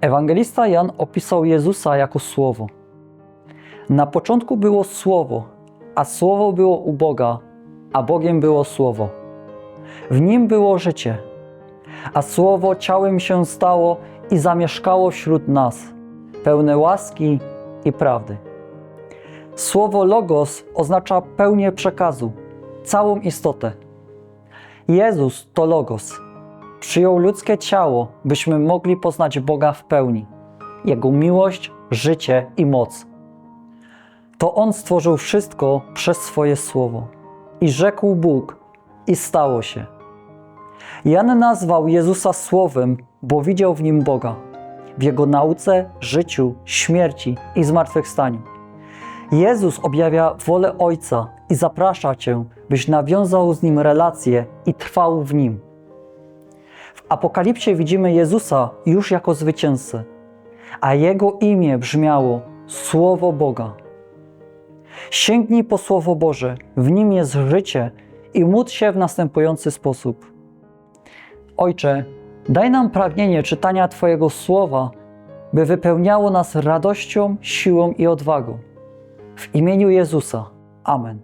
Ewangelista Jan opisał Jezusa jako Słowo. Na początku było Słowo, a Słowo było u Boga, a Bogiem było Słowo. W nim było życie, a Słowo ciałem się stało i zamieszkało wśród nas, pełne łaski i prawdy. Słowo Logos oznacza pełnię przekazu, całą istotę. Jezus to Logos. Przyjął ludzkie ciało, byśmy mogli poznać Boga w pełni, Jego miłość, życie i moc. To On stworzył wszystko przez swoje słowo. I rzekł Bóg, i stało się. Jan nazwał Jezusa Słowem, bo widział w nim Boga, w Jego nauce, życiu, śmierci i zmartwychwstaniu. Jezus objawia wolę Ojca i zaprasza Cię, byś nawiązał z Nim relacje i trwał w Nim. W Apokalipsie widzimy Jezusa już jako zwycięzcę, a Jego imię brzmiało Słowo Boga. Sięgnij po Słowo Boże, w nim jest życie i módl się w następujący sposób. Ojcze, daj nam pragnienie czytania Twojego Słowa, by wypełniało nas radością, siłą i odwagą. W imieniu Jezusa. Amen.